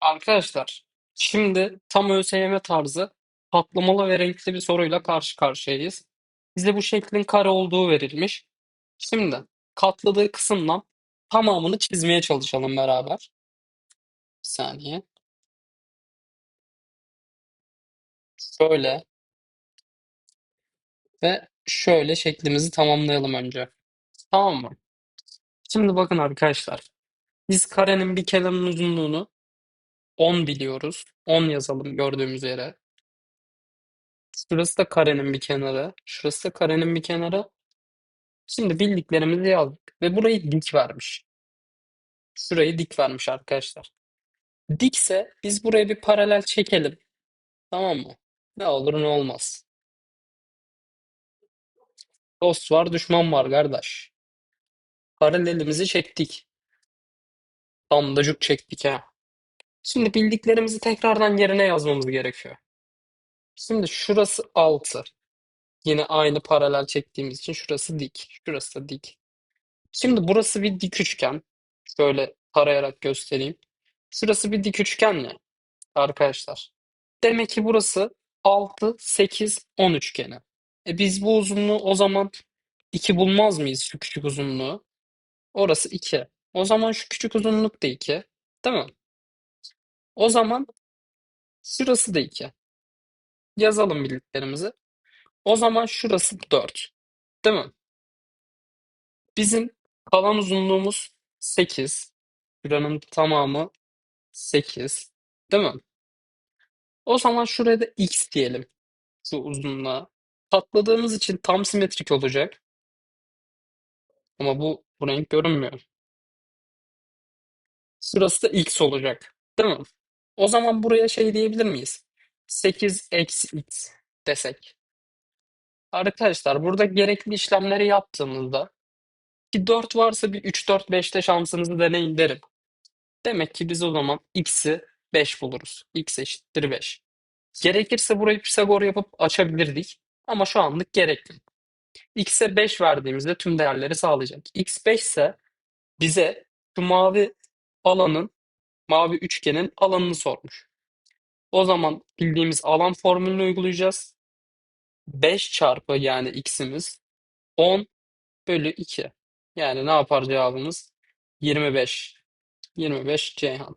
Arkadaşlar, şimdi tam ÖSYM tarzı patlamalı ve renkli bir soruyla karşı karşıyayız. Bize bu şeklin kare olduğu verilmiş. Şimdi katladığı kısımdan tamamını çizmeye çalışalım beraber. Bir saniye. Şöyle ve şöyle şeklimizi tamamlayalım önce. Tamam mı? Şimdi bakın arkadaşlar. Biz karenin bir kenarının uzunluğunu 10 biliyoruz. 10 yazalım gördüğümüz yere. Şurası da karenin bir kenarı. Şurası da karenin bir kenarı. Şimdi bildiklerimizi yazdık ve burayı dik vermiş. Şurayı dik vermiş arkadaşlar. Dikse biz buraya bir paralel çekelim. Tamam mı? Ne olur ne olmaz. Dost var, düşman var kardeş. Paralelimizi çektik. Damdacık çektik ha. Şimdi bildiklerimizi tekrardan yerine yazmamız gerekiyor. Şimdi şurası 6. Yine aynı paralel çektiğimiz için şurası dik. Şurası da dik. Şimdi burası bir dik üçgen. Şöyle tarayarak göstereyim. Şurası bir dik üçgen ya arkadaşlar. Demek ki burası 6, 8, 10 üçgeni. E biz bu uzunluğu o zaman 2 bulmaz mıyız şu küçük uzunluğu? Orası 2. O zaman şu küçük uzunluk da 2. Değil mi? O zaman şurası da 2. Yazalım bildiklerimizi. O zaman şurası 4. Değil mi? Bizim kalan uzunluğumuz 8. Şuranın tamamı 8. Değil mi? O zaman şuraya da x diyelim. Şu uzunluğa. Katladığımız için tam simetrik olacak. Ama bu, bu renk görünmüyor. Şurası da x olacak. Değil mi? O zaman buraya şey diyebilir miyiz? 8 eksi x desek. Arkadaşlar burada gerekli işlemleri yaptığımızda ki 4 varsa bir 3, 4, 5'te şansınızı deneyin derim. Demek ki biz o zaman x'i 5 buluruz. x eşittir 5. Gerekirse burayı Pisagor yapıp açabilirdik. Ama şu anlık gerekli. x'e 5 verdiğimizde tüm değerleri sağlayacak. x 5 ise bize şu mavi alanın, mavi üçgenin alanını sormuş. O zaman bildiğimiz alan formülünü uygulayacağız. 5 çarpı yani x'imiz 10 bölü 2. Yani ne yapar cevabımız? 25. 25 Ceyhan.